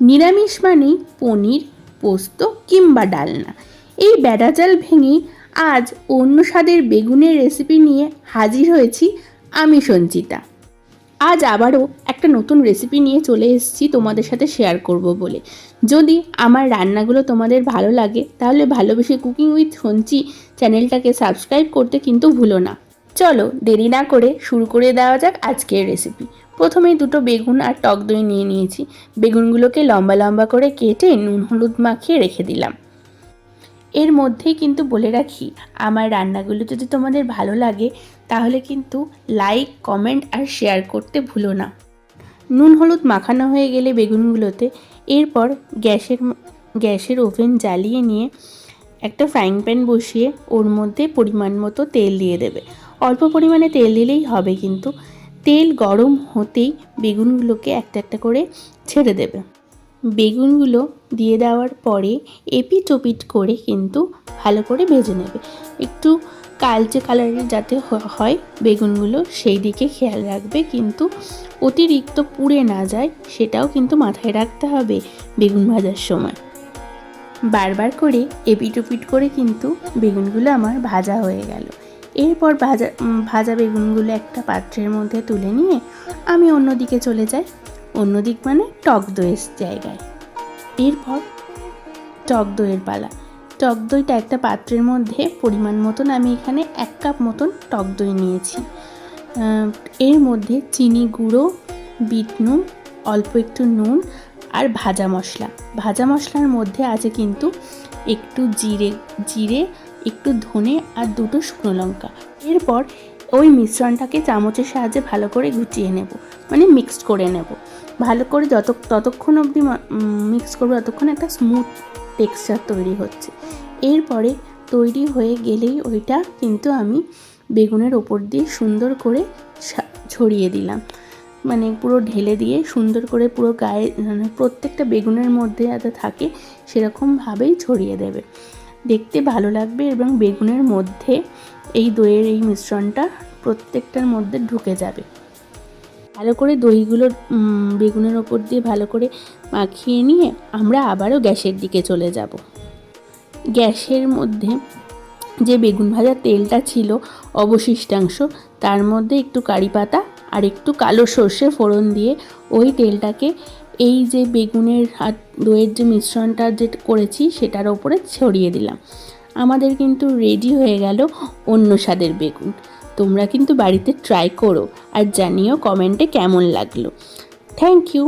নিরামিষ মানেই পনির, পোস্ত কিংবা ডালনা। এই বেড়া চাল ভেঙে আজ অন্য স্বাদের বেগুনের রেসিপি নিয়ে হাজির হয়েছি আমি সঞ্চিতা। আজ আবারও একটা নতুন রেসিপি নিয়ে চলে এসেছি তোমাদের সাথে শেয়ার করব বলে। যদি আমার রান্নাগুলো তোমাদের ভালো লাগে, তাহলে ভালোবেসে কুকিং উইথ সঞ্চি চ্যানেলটাকে সাবস্ক্রাইব করতে কিন্তু ভুলো না। চলো দেরি না করে শুরু করে দেওয়া যাক আজকের রেসিপি প্রথমেই দুটো বেগুন আর টক দই নিয়ে নিয়েছি। বেগুনগুলোকে লম্বা লম্বা করে কেটে নুন হলুদ মাখিয়ে রেখে দিলাম। এর মধ্যেই কিন্তু বলে রাখি, আমার রান্নাগুলো যদি তোমাদের ভালো লাগে, তাহলে কিন্তু লাইক কমেন্ট আর শেয়ার করতে ভুলো না। নুন হলুদ মাখানো হয়ে গেলে বেগুনগুলোতে এরপর গ্যাসের গ্যাসের ওভেন জ্বালিয়ে নিয়ে একটা ফ্রাইং প্যান বসিয়ে ওর মধ্যে পরিমাণ মতো তেল দিয়ে দেবে। অল্প পরিমাণে তেল দিলেই হবে কিন্তু তেল গরম হতেই বেগুনগুলোকে একটা একটা করে ছেড়ে দেবে। বেগুনগুলো দিয়ে দেওয়ার পরে এপিট ওপিট করে কিন্তু ভালো করে ভেজে নেবে। একটু কালচে কালারের যাতে হয় বেগুনগুলো সেই দিকে খেয়াল রাখবে কিন্তু অতিরিক্ত পুড়ে না যায় সেটাও কিন্তু মাথায় রাখতে হবে বেগুন ভাজার সময়। বারবার করে এপিট ওপিট করে কিন্তু বেগুনগুলো আমার ভাজা হয়ে গেল। এরপর ভাজা ভাজা বেগুনগুলো একটা পাত্রের মধ্যে তুলে নিয়ে আমি অন্যদিকে চলে যাই। অন্যদিক মানে টক দইয়ের জায়গায়। এরপর টক দইয়ের পালা। টক দইটা একটা পাত্রের মধ্যে পরিমাণ মতন আমি এখানে এক কাপ মতন টক দই নিয়েছি। এর মধ্যে চিনি গুঁড়ো, বিট নুন, অল্প একটু নুন আর ভাজা মশলা। ভাজা মশলার মধ্যে আছে কিন্তু একটু জিরে জিরে একটু ধনে আর দুটো শুকনো লঙ্কা। এরপর ওই মিশ্রণটাকে চামচের সাহায্যে ভালো করে গুটিয়ে নেব মানে মিক্সড করে নেব। ভালো করে যত, ততক্ষণ অবধি মিক্স করব, ততক্ষণ একটা স্মুথ টেক্সচার তৈরি হচ্ছে। এরপরে তৈরি হয়ে গেলেই ওইটা কিন্তু আমি বেগুনের ওপর দিয়ে সুন্দর করে ছড়িয়ে দিলাম। মানে পুরো ঢেলে দিয়ে সুন্দর করে পুরো গায়ে মানে প্রত্যেকটা বেগুনের মধ্যে যাতে থাকে, সেরকমভাবেই ছড়িয়ে দেবে। দেখতে ভালো লাগবে এবং বেগুনের মধ্যে এই দইয়ের এই মিশ্রণটা প্রত্যেকটার মধ্যে ঢুকে যাবে। ভালো করে দইগুলো বেগুনের ওপর দিয়ে ভালো করে মাখিয়ে নিয়ে আমরা আবারও গ্যাসের দিকে চলে যাব। গ্যাসের মধ্যে যে বেগুন ভাজার তেলটা ছিল অবশিষ্টাংশ, তার মধ্যে একটু কারি পাতা আর একটু কালো সর্ষে ফোড়ন দিয়ে ওই তেলটাকে এই যে বেগুনের আর দইয়ের যে মিশ্রণটা যে করেছি সেটার ওপরে ছড়িয়ে দিলাম। আমাদের কিন্তু রেডি হয়ে গেল অন্য স্বাদের বেগুন। তোমরা কিন্তু বাড়িতে ট্রাই করো আর জানিও কমেন্টে কেমন লাগল। Thank you